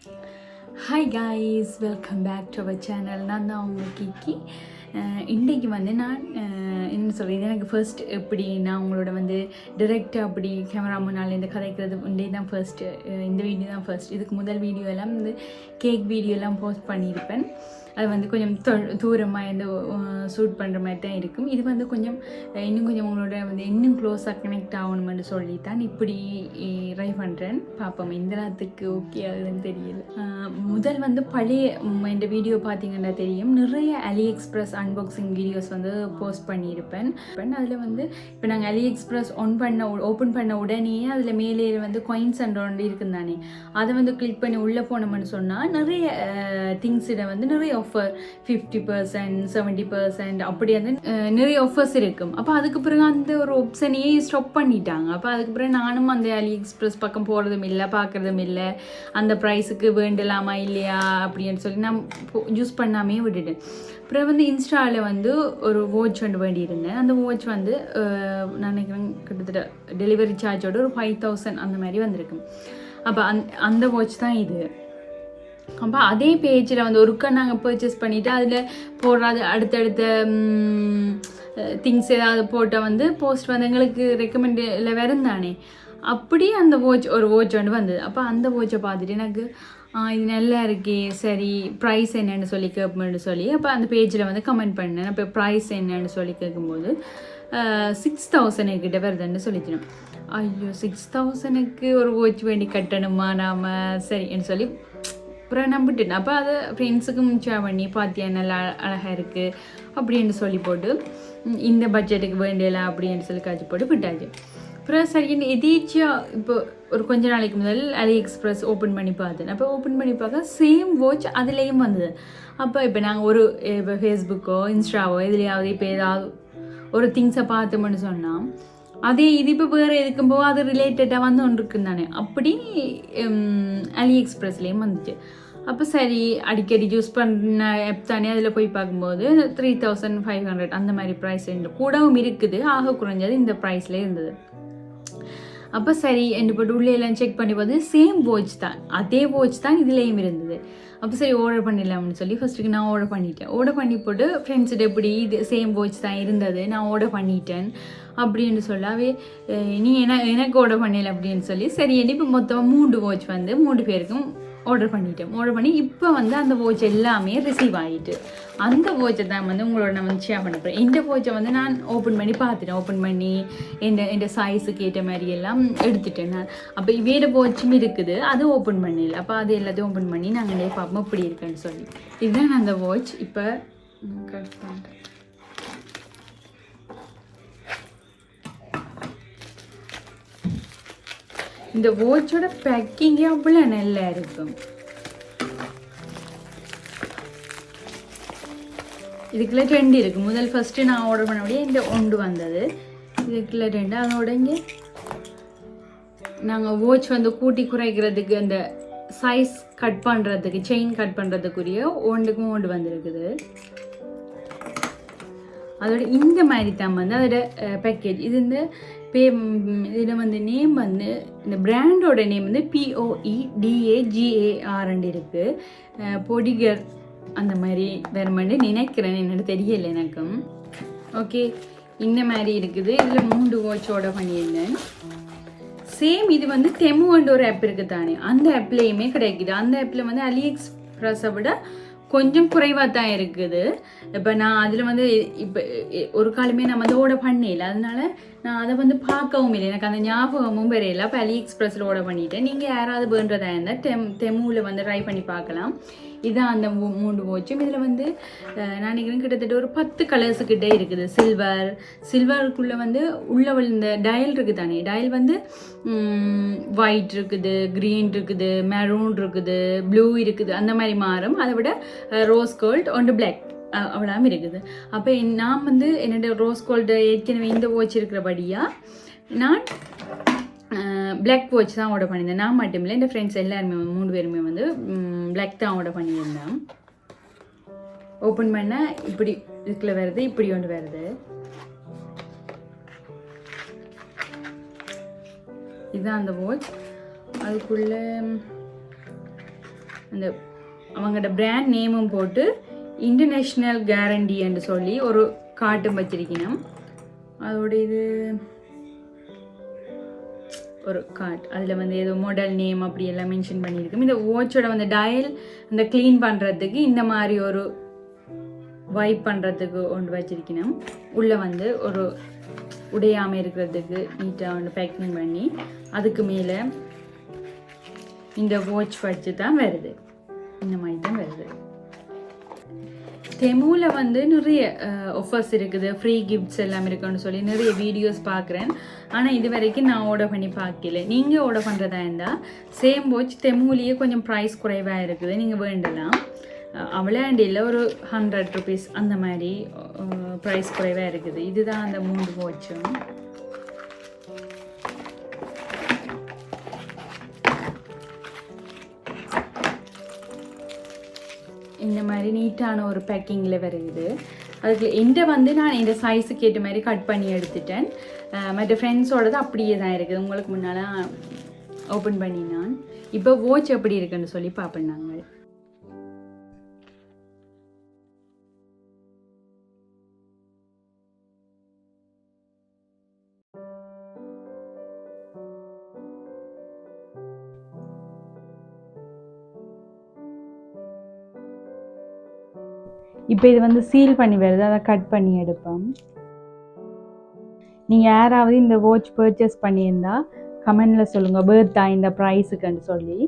Hi guys welcome back to our channel நான் தான் உங்கள் கிக்கி இன்றைக்கி இன்றைக்கு வந்து நான் என்ன சொல்கிறது எனக்கு ஃபர்ஸ்ட் எப்படி நான் உங்களோட வந்து டிரெக்டாக அப்படி கேமரா முன்னால் இந்த கதைக்கிறது இன்றைய தான் ஃபர்ஸ்ட்டு இந்த வீடியோ தான் ஃபர்ஸ்ட் இதுக்கு முதல் வீடியோ எல்லாம் வந்து கேக் வீடியோ எல்லாம் போஸ்ட் பண்ணியிருப்பேன். அது வந்து கொஞ்சம் தூரமாக இருந்து ஷூட் பண்ணுற மாதிரி தான் இருக்கும். இது வந்து கொஞ்சம் இன்னும் கொஞ்சம் உங்களோட வந்து இன்னும் க்ளோஸாக கனெக்ட் ஆகணும்னு சொல்லி தான் இப்படி ட்ரை பண்ணுறேன் பார்ப்போம் இந்த நேரத்துக்கு ஓகே ஆகுதுன்னு தெரியல. முதல் வந்து பழைய இந்த வீடியோ பார்த்தீங்கன்னா தெரியும். நிறைய அலி எக்ஸ்பிரஸ் அன்பாக்சிங் வீடியோஸ் வந்து போஸ்ட் பண்ணியிருப்பேன். அதில் வந்து இப்போ நாங்கள் அலி எக்ஸ்பிரஸ் ஒன் பண்ண ஓப்பன் பண்ண உடனே அதில் மேலே வந்து கொயின்ஸ் அண்ட் ஒன்று இருக்கும் தானே அதை வந்து கிளிக் பண்ணி உள்ளே போனோம்னு சொன்னால் நிறைய திங்ஸிட வந்து நிறைய offer fifty percent seventy percent அப்படி வந்து நிறைய ஆஃபர்ஸ் இருக்கும். அப்போ அதுக்கு பிறகு அந்த ஒரு ஆப்ஷனையே ஸ்டாப் பண்ணிட்டாங்க. அப்போ அதுக்கு பிறகு நானும் அந்த அலி எக்ஸ்பிரஸ் பக்கம் போகிறதும் இல்லை பார்க்குறதும் இல்லை. அந்த ப்ரைஸுக்கு வேண்டலாமா இல்லையா அப்படின்னு சொல்லி நான் யூஸ் பண்ணாமே விட்டுட்டேன். அப்புறம் வந்து இன்ஸ்டாவில் வந்து ஒரு வாட்ச் ஒன்று வேண்டியிருந்தேன். அந்த வாட்ச் வந்து நான் நினைக்கிறேன் கிட்டத்தட்ட டெலிவரி சார்ஜோட ஒரு ஃபைவ் தௌசண்ட் அந்த மாதிரி வந்திருக்கு. அப்போ அந் அந்த வாட்ச் தான் இது. அப்போ அதே பேஜில் வந்து ஒருக்கா நாங்கள் பர்ச்சேஸ் பண்ணிவிட்டு அதில் போடுறது அடுத்தடுத்த திங்ஸ் ஏதாவது போட்டால் வந்து போஸ்ட் வந்து எங்களுக்கு ரெக்கமெண்டில் இல்லை தானே. அப்படி அந்த வாட்ச் ஒரு வாட்ச் ஒன்று வந்தது. அப்போ அந்த வாட்சை பார்த்துட்டு எனக்கு இது நல்லா இருக்கே சரி ப்ரைஸ் என்னென்னு சொல்லி கேட்போம்னு சொல்லி அப்போ அந்த பேஜில் வந்து கமெண்ட் பண்ணேன். அப்போ ப்ரைஸ் என்னன்னு சொல்லி கேட்கும்போது சிக்ஸ் தௌசண்ட் கிட்ட வருதுன்னு சொல்லிச்சிடும் ஐயோ சிக்ஸ் தௌசண்ட்க்கு ஒரு வாட்ச் வேண்டி கட்டணுமா நாம்? சரின்னு சொல்லி அப்புறம் நம்பிட்டேன் அப்போ அதை ஃப்ரெண்ட்ஸுக்கும் ஷேர் பண்ணி பார்த்தியா நல்லா அழகாக இருக்குது அப்படின்னு சொல்லி போட்டு இந்த பட்ஜெட்டுக்கு வேண்டியல அப்படின்னு சொல்லி காய்ச்சி போட்டு விட்டாச்சு. அப்புறம் சரி எதேச்சியாக இப்போ ஒரு கொஞ்ச நாளைக்கு முதல் அலி எக்ஸ்பிரஸ் ஓப்பன் பண்ணி பார்த்தேன். அப்போ ஓப்பன் பண்ணி பார்க்க சேம் வாட்ச் அதுலேயும் வந்தது. அப்போ இப்போ நாங்கள் ஒரு இப்போ ஃபேஸ்புக்கோ இன்ஸ்டாவோ இதுலையாவது இப்போ ஏதாவது ஒரு திங்ஸை பார்த்தோம்னு சொன்னால் அதே இது இப்போ வேறு இருக்கும்போது அது ரிலேட்டடாக வந்து ஒன்று இருக்குன்னு தானே. அப்படி அலி எக்ஸ்பிரஸ்லேயும் வந்துச்சு. அப்போ சரி அடிக்கடி யூஸ் பண்ண ஆப் தானே அதில் போய் பார்க்கும்போது த்ரீ தௌசண்ட் ஃபைவ் ஹண்ட்ரட் அந்த மாதிரி ப்ரைஸ் கூடவும் இருக்குது ஆக குறைஞ்சது இந்த ப்ரைஸில் இருந்தது. அப்போ சரி என்று போட்டு உள்ளே எல்லாம் செக் பண்ணி பார்த்து சேம் வாட்ச் தான். அதே வாட்ச் தான் இதுலேயும் இருந்தது. அப்போ சரி ஆர்டர் பண்ணிடலாம்னு சொல்லி ஃபஸ்ட்டுக்கு நான் ஆர்டர் பண்ணிட்டேன். ஆர்டர் பண்ணி போட்டு ஃப்ரெண்ட்ஸ்கிட்ட எப்படி இது சேம் வாட்ச் தான் இருந்தது நான் ஆர்டர் பண்ணிட்டேன் அப்படின்னு சொல்லாவே நீ என்ன எனக்கு ஆர்டர் பண்ணல அப்படின்னு சொல்லி சரி இப்போ மொத்தமாக மூன்று வாட்ச் வந்து மூன்று பேருக்கும் ஆர்டர் பண்ணிட்டோம் ஆர்டர் பண்ணி இப்போ வந்து அந்த வாட்ச் எல்லாமே ரிசீவ் ஆகிட்டு அந்த வாட்சை தான் வந்து உங்களோட நான் வந்து ஷேர் பண்ண போகிறேன் இந்த வாட்சை வந்து நான் ஓப்பன் பண்ணி பார்த்துட்டேன். ஓப்பன் பண்ணி என் இந்த சைஸுக்கு ஏற்ற மாதிரி எல்லாம் எடுத்துட்டேன் நான். அப்போ வேறு வாட்சும் இருக்குது. அது ஓப்பன் பண்ணல. அப்போ அது எல்லாத்தையும் ஓப்பன் பண்ணி நாங்கள் பார்ப்போம். இப்படி இருக்குன்னு சொல்லி. இதுதான் அந்த வாட்ச் இப்போ கட் பண்ணுறேன் இந்த வாட்சோட பேக்கிங்கே அவ்வளோ நல்லா இருக்கும். இதுக்குள்ள ரெண்டு இருக்குது முதல் ஃபஸ்ட்டு நான் ஆர்டர் பண்ணபடியே இந்த ஒன்று வந்தது. இதுக்குள்ள ரெண்டு. அதோட இங்கே நாங்கள் வாட்ச் வந்து கூட்டி குறைக்கிறதுக்கு அந்த சைஸ் கட் பண்ணுறதுக்கு செயின் கட் பண்ணுறதுக்குரிய ஒன்றுக்கும் ஒன்று வந்திருக்குது. அதோட இந்த மாதிரி தான் வந்து அதோட பேக்கேஜ் இது இந்த பே இதில் வந்து நேம் வந்து இந்த பிராண்டோட நேம் வந்து பிஓஇ டிஏஜிஏஆர்ன்னு இருக்குது பொடிகர் அந்த மாதிரி வேறுமெண்டு நினைக்கிறேன் என்னோட தெரியல எனக்கும். ஓகே இந்த மாதிரி இருக்குது. இதில் மூன்று வாட்சோட பண்ணியிருந்தேன் சேம் இது வந்து டெமுன்ற ஒரு ஆப் இருக்குது தானே அந்த ஆப்லேயுமே கிடைக்குது. அந்த ஆப்பில் வந்து அலி எக்ஸ்பிரஸை விட கொஞ்சம் குறைவாக தான் இருக்குது. இப்போ நான் அதில் வந்து இப்போ ஒரு காலமே நான் வந்து ஓட பண்ணல. அதனால நான் அதை வந்து பார்க்கவும் இல்லை. எனக்கு அந்த ஞாபகமும் வரையில. அப்போ அலி எக்ஸ்பிரஸில் ஓட பண்ணிட்டேன். நீங்கள் யாராவது வேண்டதா இருந்தால் டெம் டெமுவில் வந்து ட்ரை பண்ணி பார்க்கலாம். இதான் அந்த மூ- மூணு வாட்சும் இதில் வந்து நான் நினைக்கிறேன் கிட்டத்தட்ட ஒரு பத்து கலர்ஸ் கிட்டே இருக்குது. சில்வர் சில்வருக்குள்ளே வந்து உள்ள இந்த டயல் இருக்குது தானே? டயல் வந்து ஒயிட் இருக்குது க்ரீன் இருக்குது மெரூன் இருக்குது ப்ளூ இருக்குது. அந்த மாதிரி மாறும். அதை விட ரோஸ் கோல்ட் ஒன்று பிளாக் அவ்வளோ இருக்குது. அப்போ நான் வந்து என்னோட ரோஸ் கோல்டு ஏற்கனவே இந்த வாட்ச் இருக்கிறபடியாக நான் பிளாக் வாட்ச் தான் ஆர்டர் பண்ணியிருந்தேன். நான் மட்டும் இல்லை என் ஃப்ரெண்ட்ஸ் எல்லாருமே மூணு பேருமே வந்து பிளாக் தான் ஆர்டர் பண்ணியிருந்தேன் ஓப்பன் பண்ண இப்படி இதுக்குள்ள வருது இப்படி ஒன்று வருது. இதுதான் அந்த வாட்ச் அதுக்குள்ள அந்த அவங்களோட பிராண்ட் நேமும் போட்டு இன்டர்நேஷ்னல் கேரண்டி என்று சொல்லி ஒரு காட்டும் வச்சிருக்கணும். அதோட இது ஒரு கார்ட் அதில் வந்து ஏதோ மாடல் நேம் அப்படி எல்லாம் மென்ஷன் பண்ணியிருக்கோம். இந்த வாட்சோட வந்து டயல் அந்த க்ளீன் பண்ணுறதுக்கு இந்த மாதிரி ஒரு வைப் பண்ணுறதுக்கு ஒன்று வச்சுருக்கணும். உள்ளே வந்து ஒரு உடையாமல் இருக்கிறதுக்கு நீட்டாக ஒன்று பேக்கிங் பண்ணி அதுக்கு மேலே இந்த வாட்ச் வச்சு தான் வருது. இந்த மாதிரி தான் வருது. தெமுவில் வந்து நிறைய ஆஃபர்ஸ் இருக்குது. ஃப்ரீ கிஃப்ட்ஸ் எல்லாம் இருக்குன்னு சொல்லி நிறைய வீடியோஸ் பார்க்குறேன். ஆனால் இது வரைக்கும் நான் ஆர்டர் பண்ணி பார்க்கல. நீங்கள் ஆர்டர் பண்ணுறதா இருந்தால் சேம் வாட்ச் தெமுலேயே கொஞ்சம் ப்ரைஸ் குறைவாக இருக்குது. நீங்கள் வேண்டலாம். அவ்வளோண்டு இல்லை ஒரு ஹண்ட்ரட் ருபீஸ் அந்த மாதிரி ப்ரைஸ் குறைவாக இருக்குது. இதுதான் அந்த மூணு வாட்சும் இந்த மாதிரி நீட்டான ஒரு பேக்கிங்கில் வருது. அதுக்கு என்கிட்ட வந்து நான் இந்த சைஸுக்கு ஏற்ற மாதிரி கட் பண்ணி எடுத்துட்டேன். மற்ற ஃப்ரெண்ட்ஸோடது அப்படியே தான் இருக்குது. உங்களுக்கு முன்னால் ஓப்பன் பண்ணி நான் இப்போ வாட்ச் எப்படி இருக்குன்னு சொல்லி பார்ப்பேன் நாங்கள். இப்போ இது வந்து சீல் பண்ணி வருது. அதை கட் பண்ணி எடுப்போம். நீங்கள் யாராவது இந்த வாட்ச் பர்ச்சேஸ் பண்ணியிருந்தா கமெண்டில் சொல்லுங்கள் பேர்த்தா இந்த ப்ரைஸுக்குன்னு சொல்லி.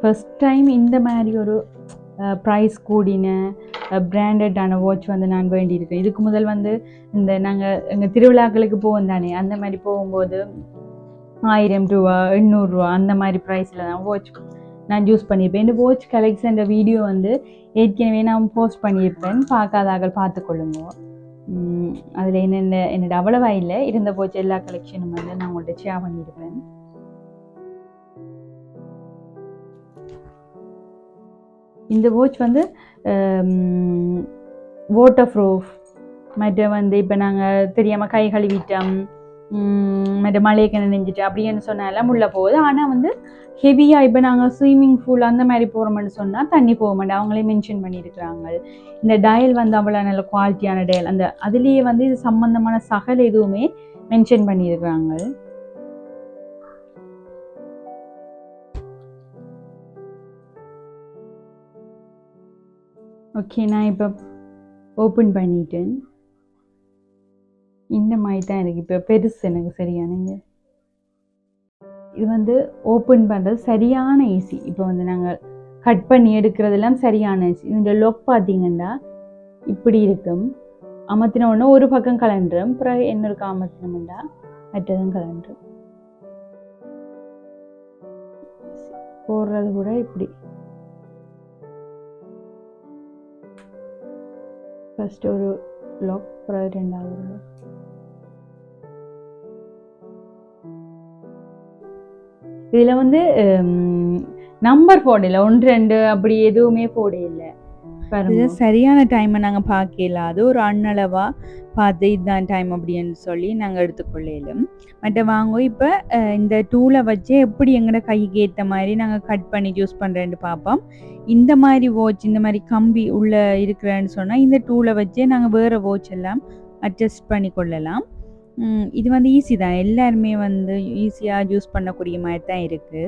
ஃபஸ்ட் டைம் இந்த மாதிரி ஒரு ப்ரைஸ் கூடின பிராண்டடான வாட்ச் வந்து நான் வேண்டியிருக்கேன். இதுக்கு முதல் வந்து இந்த நாங்கள் எங்கள் திருவிழாக்களுக்கு போவோம் தானே. அந்த மாதிரி போகும்போது ஆயிரம் ரூபா எண்ணூறுரூவா அந்த மாதிரி ப்ரைஸில் தான் வாட்ச் நான் யூஸ் பண்ணியிருப்பேன். இந்த வாட்ச் கலெக்ஷன் வீடியோ வந்து ஏற்கனவே நான் போஸ்ட் பண்ணியிருப்பேன். பார்க்காதாக்கள் பார்த்துக்கொள்ளுங்க. அதில் என்னென்ன என்னோட அவ்வளவா இல்லை. இருந்த போச்சு எல்லா கலெக்ஷனும் வந்து நான் உங்கள்கிட்ட ஷேர் பண்ணியிருப்பேன் இந்த வாட்ச் வந்து வாட்டர் ப்ரூஃப் மற்ற வந்து இப்போ நாங்கள் தெரியாமல் கை கழுவிட்டோம். மற்ற மழைக்கு நெஞ்சிட்டு அப்படின்னு சொன்னாலாம் உள்ளே போகுது. ஆனால் வந்து ஹெவியாக இப்போ நாங்கள் ஸ்விம்மிங் பூல் அந்த மாதிரி போகிறோம்னு சொன்னால் தண்ணி போக மாட்டேன். அவங்களே மென்ஷன் பண்ணியிருக்கிறாங்க. இந்த டயல் வந்து அவ்வளோ நல்ல குவாலிட்டியான டயல் அந்த அதுலேயே வந்து இது சம்மந்தமான சகல் எதுவுமே மென்ஷன் பண்ணியிருக்கிறாங்க. ஓகே நான் இப்போ ஓப்பன் பண்ணிட்டேன். இந்த மாதிரி தான் எனக்கு இப்போ பெருசு எனக்கு சரியானங்க இது வந்து ஓப்பன் பண்ணுறது சரியான ஈஸி இப்போ வந்து நாங்கள் கட் பண்ணி எடுக்கிறதெல்லாம் சரியான ஈஸி இந்த லொக் பார்த்தீங்கன்னா இப்படி இருக்கும். அமர்த்தின ஒன்று ஒரு பக்கம் கலண்டுரும் பிறகு இன்னொரு அமர்த்தினம்டா மற்றதும் கலண்டுரும் போடுறது கூட இப்படி. ஃபர்ஸ்ட் ஒரு லாக் பிறகு ரெண்டாவது லாக் இதில் வந்து நம்பர் போடல. ஒன்று ரெண்டு அப்படி எதுவுமே போட இது சரியான டைமை நாங்கள் பார்க்கல அது ஒரு அண்ணளவாக பார்த்து இதுதான் டைம் அப்படின்னு சொல்லி நாங்கள் எடுத்துக்கொள்ளலும் மற்ற வாங்க இப்போ இந்த டூலை வச்சு எப்படி எங்களோட கைக்கு ஏற்ற மாதிரி நாங்கள் கட் பண்ணி யூஸ் பண்ணுறேன்னு பார்ப்போம் இந்த மாதிரி வாட்ச் இந்த மாதிரி கம்பி உள்ளே இருக்கிறேன்னு சொன்னால் இந்த டூலை வச்சே நாங்கள் வேறு வாட்ச் எல்லாம் அட்ஜஸ்ட் பண்ணி கொள்ளலாம். இது வந்து ஈஸி தான். எல்லாருமே வந்து ஈஸியாக யூஸ் பண்ணக்கூடிய மாதிரி தான் இருக்குது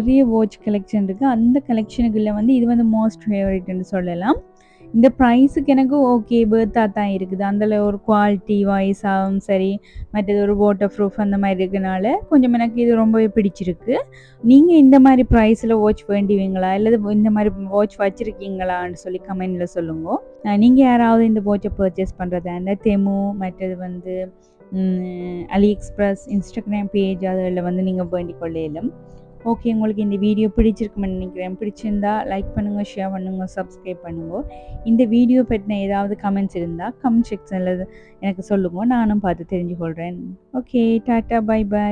நிறைய வாட்ச் கலெக்ஷன் இருக்குது அந்த கலெக்ஷனுக்குள்ளே வந்து இது வந்து மோஸ்ட் ஃபேவரட்னு சொல்லலாம். இந்த ப்ரைஸுக்கு எனக்கு ஓகே பேர்த்தாக தான் இருக்குது. அதில் ஒரு குவாலிட்டி வாய்ஸாகவும் சரி மற்றது ஒரு வாட்டர் ப்ரூஃப் அந்த மாதிரி இருக்கனால கொஞ்சம் எனக்கு இது ரொம்பவே பிடிச்சிருக்கு. நீங்கள் இந்த மாதிரி ப்ரைஸில் வாட்ச் வேண்டிவீங்களா? இல்லை இந்த மாதிரி வாட்ச் வச்சுருக்கீங்களான்னு சொல்லி கமெண்டில் சொல்லுங்க. நீங்கள் யாராவது இந்த வாட்சை பர்ச்சேஸ் பண்ணுறதா இருந்தால் தெமு மற்றது வந்து அலி எக்ஸ்பிரஸ் இன்ஸ்டாகிராம் பேஜ் அதில் வந்து நீங்கள் வேண்டிக் கொள்ளையிலும் ஓகே உங்களுக்கு இந்த வீடியோ பிடிச்சிருக்குமென்னு நினைக்கிறேன். பிடிச்சிருந்தா லைக் பண்ணுங்கள் ஷேர் பண்ணுங்கள் சப்ஸ்கிரைப் பண்ணுங்க. இந்த வீடியோ பற்றின ஏதாவது கமெண்ட்ஸ் இருந்தால் கமெண்ட் செக்ஷனில் எனக்கு சொல்லுங்கள் நானும் பார்த்து தெரிஞ்சுக்கொள்கிறேன் ஓகே டாட்டா பை பாய்